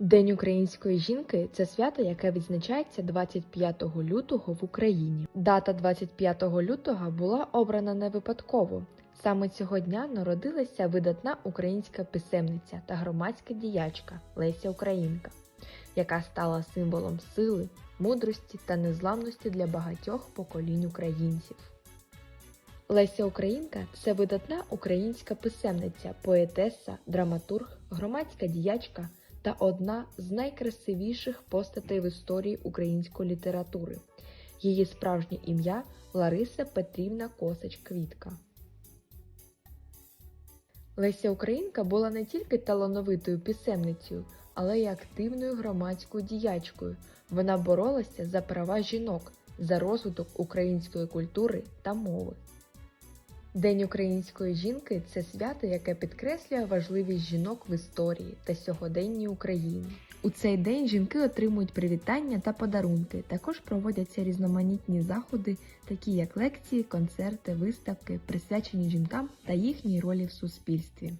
День української жінки це свято, яке відзначається 25 лютого в Україні. Дата 25 лютого була обрана не випадково. Саме цього дня народилася видатна українська писемниця та громадська діячка Леся Українка, яка стала символом сили, мудрості та незламності для багатьох поколінь українців. Леся Українка це видатна українська писемниця, поетеса, драматург, громадська діячка та одна з найкрасивіших постатей в історії української літератури. Її справжнє ім'я Лариса Петрівна Косач Квітка. Леся Українка була не тільки талановитою писемницею, але й активною громадською діячкою. Вона боролася за права жінок, за розвиток української культури та мови. День української жінки це свято, яке підкреслює важливість жінок в історії та сьогоденній Україні. У цей день жінки отримують привітання та подарунки. Також проводяться різноманітні заходи, такі як лекції, концерти, виставки, присвячені жінкам та їхній ролі в суспільстві.